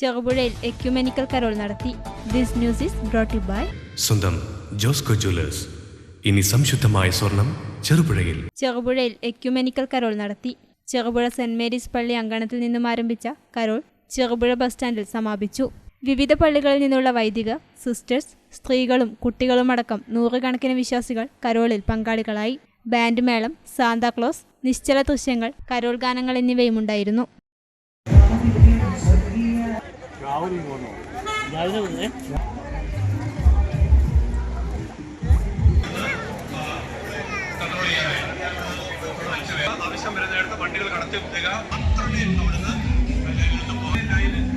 ചെറുപുഴയിൽ ecumenical carol നടത്തി this news is brought by സ്വന്തം Josco Jewellers. ഇനി സംശുദ്ധമായ സ്വർണം ചെറുപുഴയിൽ. ചെറുപുഴയിൽ എക്യുമെനിക്കൽ കരോൾ നടത്തി ചെറുപുഴ സെന്റ് മേരീസ് പള്ളി അങ്കണത്തിൽ നിന്നും ആരംഭിച്ച കരോൾ ചെറുപുഴ ബസ് സ്റ്റാൻഡിൽ സമാപിച്ചു. വിവിധ പള്ളികളിൽ നിന്നുള്ള വൈദികർ സിസ്റ്റേഴ്സ് സ്ത്രീകളും കുട്ടികളുമടക്കം നൂറുകണക്കിന് വിശ്വാസികൾ കരോളിൽ പങ്കാളികളായി. ബാൻഡ് മേളം സാന്താക്ലോസ് നിശ്ചല ദൃശ്യങ്ങൾ കരോൾ ഗാനങ്ങൾ എന്നിവയും ഉണ്ടായിരുന്നു. ആവശ്യം വരുന്നിടത്ത് വണ്ടികൾ കടത്തി വിടുക അത്രമേ അവിടുന്ന് ലൈനിൽ നിന്ന്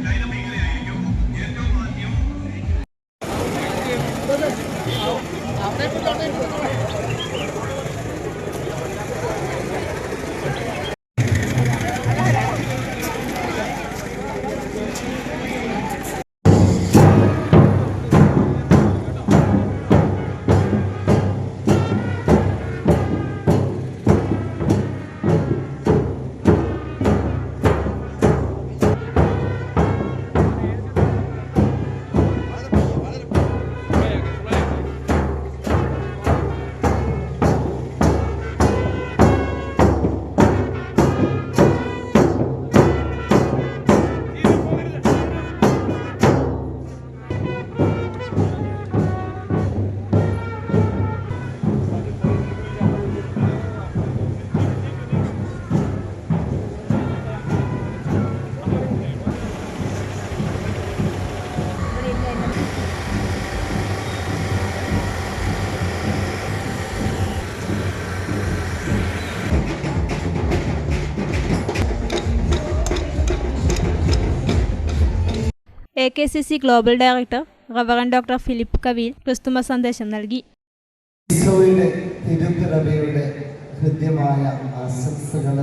A K C C global director reverend doctor Philip Kavil Christmas സന്ദേശം നൽകി. ഹൃദ്യമായ ആശംസകൾ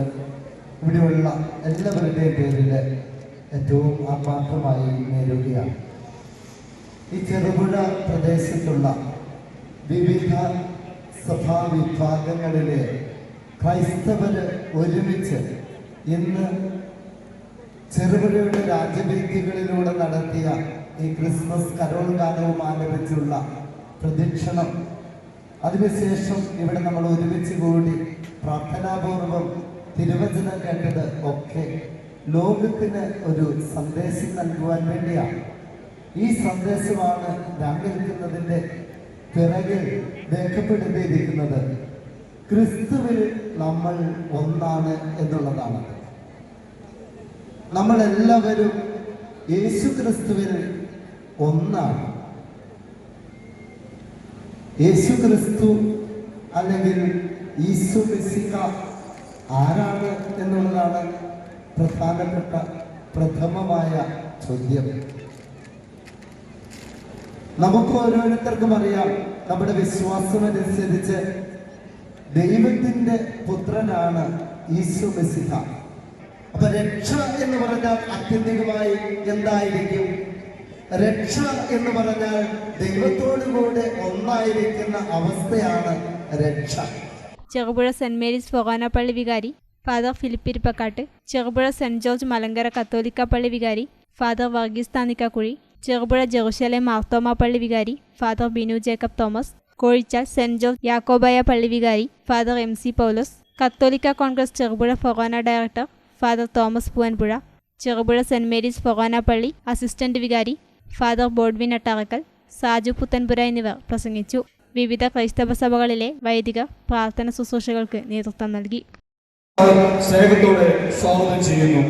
ഇവിടെയുള്ള എല്ലാവരുടെയും പേരിൽ ഏറ്റവും ആത്മാർത്ഥമായി നേരുകയാണ്. ഈ ചെറുപുഴ പ്രദേശത്തുള്ള വിവിധ സഭാവിഭാഗങ്ങളിലെ ക്രൈസ്തവര് ഒരുമിച്ച് ഇന്ന് ചെറുപുഴയുടെ രാജവേദികളിലൂടെ നടത്തിയ ഈ ക്രിസ്മസ് കരോൾ ഗാനവും ആലപിച്ചുള്ള പ്രദക്ഷിണം. അതിനുശേഷം ഇവിടെ നമ്മൾ ഒരുമിച്ച് കൂടി പ്രാർത്ഥനാപൂർവം തിരുവചനം കേട്ടത് ഒക്കെ ലോകത്തിന് ഒരു സന്ദേശം നൽകുവാൻ വേണ്ടിയാണ്. ഈ സന്ദേശമാണ് ഞാൻ നിൽക്കുന്നതിന്റെ പിറകിൽ രേഖപ്പെടുത്തിയിരിക്കുന്നത്. ക്രിസ്തുവിൽ നമ്മൾ ഒന്നാണ് എന്നുള്ളതാണ്. നമ്മളെല്ലാവരും യേശു ക്രിസ്തുവിൽ ഒന്നാണ്. യേശു ക്രിസ്തു അല്ലെങ്കിൽ ഈശു മിസിക ആരാണ് എന്നുള്ളതാണ് പ്രധാനപ്പെട്ട പ്രഥമമായ ചോദ്യം. നമുക്ക് ഓരോരുത്തർക്കും അറിയാം നമ്മുടെ വിശ്വാസം വിശ്വാസമനുസരിച്ച് ദൈവത്തിന്റെ പുത്രനാണ് ഈശു മെസ്സിഹ അപ്പൊ രക്ഷ എന്ന് പറഞ്ഞാൽ ആത്യന്തികമായി എന്തായിരിക്കും? രക്ഷ എന്ന് പറഞ്ഞാൽ ദൈവത്തോടു കൂടെ ഒന്നായിരിക്കുന്ന അവസ്ഥയാണ് രക്ഷ. ചെറുപുഴ സെന്റ് മേരീസ് ഫൊഗാനപ്പള്ളി പള്ളി വികാരി ഫാദർ ഫിലിപ്പിരിപ്പക്കാട്ട് ചെറുപുഴ സെന്റ് ജോർജ് മലങ്കര കത്തോലിക്ക പള്ളി വികാരി ഫാദർ വർഗീസ് താനിക്കാക്കുഴി ചെറുപുഴ ജെറുസലേം മാർത്തോമ പള്ളി വികാരി father Binu Jacob Thomas. Kozhichal saint George Yakobaya പള്ളി വികാരി ഫാദർ എം സി പൗലോസ്. കത്തോലിക്ക കോൺഗ്രസ് ചെറുപുഴ ഫൊറോന director father Thomas Poovanpuzha Cherupuzha saint Mary's Forane പള്ളി അസിസ്റ്റന്റ് വികാരി ഫാദർ ബോഡ്വിൻ അട്ടാറക്കൽ സാജു പുത്തൻപുര എന്നിവർ പ്രസംഗിച്ചു. വിവിധ ക്രൈസ്തവ സഭകളിലെ വൈദിക പ്രാർത്ഥന ശുശ്രൂഷകൾക്ക് നേതൃത്വം നൽകി. സ്നേഹത്തോടെ സ്വാഗതം ചെയ്യുന്നു.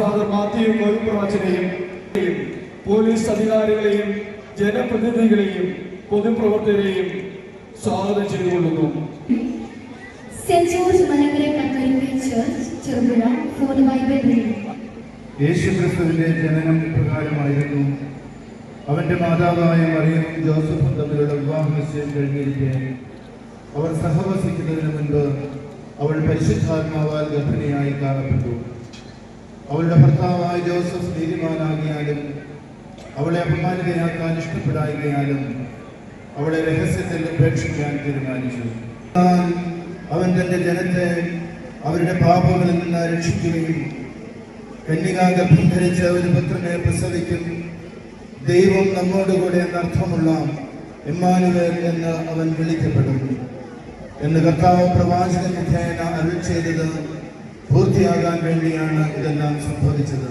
ഫാദർ മാത്യു പോലീസ് അധികാരികളെയും ജനപ്രതിനിധികളെയും പൊതുപ്രവർത്തകരെയും സ്വാഗതം ചെയ്തുകൊള്ളുന്നു. യേശുക്രിസ്തുവിന്റെ ജനനം പ്രകാരമായിരുന്നു അവന്റെ മാതാവായ മറിയവും ജോസഫും തമ്മിലുള്ള വിവാഹ നിശ്ചയം കഴിഞ്ഞിരിക്കെ അവർ സഹവസിക്കുന്നതിന് മുൻപ് അവൾ പരിശുദ്ധാത്മാവാൽ ഗർഭിണിയായി കാണപ്പെട്ടു. അവളുടെ ഭർത്താവായ ജോസഫ് നീതിമാനാകിയാലും അവളെ അപമാനിതയാക്കാൻ ഇഷ്ടപ്പെടായികയാലും അവളെ രഹസ്യത്തിൽ ഉപേക്ഷിക്കാൻ തീരുമാനിച്ചു. അവൻ തന്റെ ജനത്തെ അവരുടെ പാപങ്ങളിൽ നിന്ന് രക്ഷിക്കുകയും കന്യകാഗർഭം ധരിച്ച് ഒരു പുത്രനെ പ്രസവിക്കും. ദൈവം നമ്മോടുകൂടെ എന്നർത്ഥമുള്ള ഇമ്മാനുവേൽ എന്ന് അവൻ വിളിക്കപ്പെടും. എന്ന് കർത്താവ് പ്രവാചക മുഖേന അരുൾ ചെയ്തത് പൂർത്തിയാകാൻ വേണ്ടിയാണ് ഇതെല്ലാം സംഭവിച്ചത്.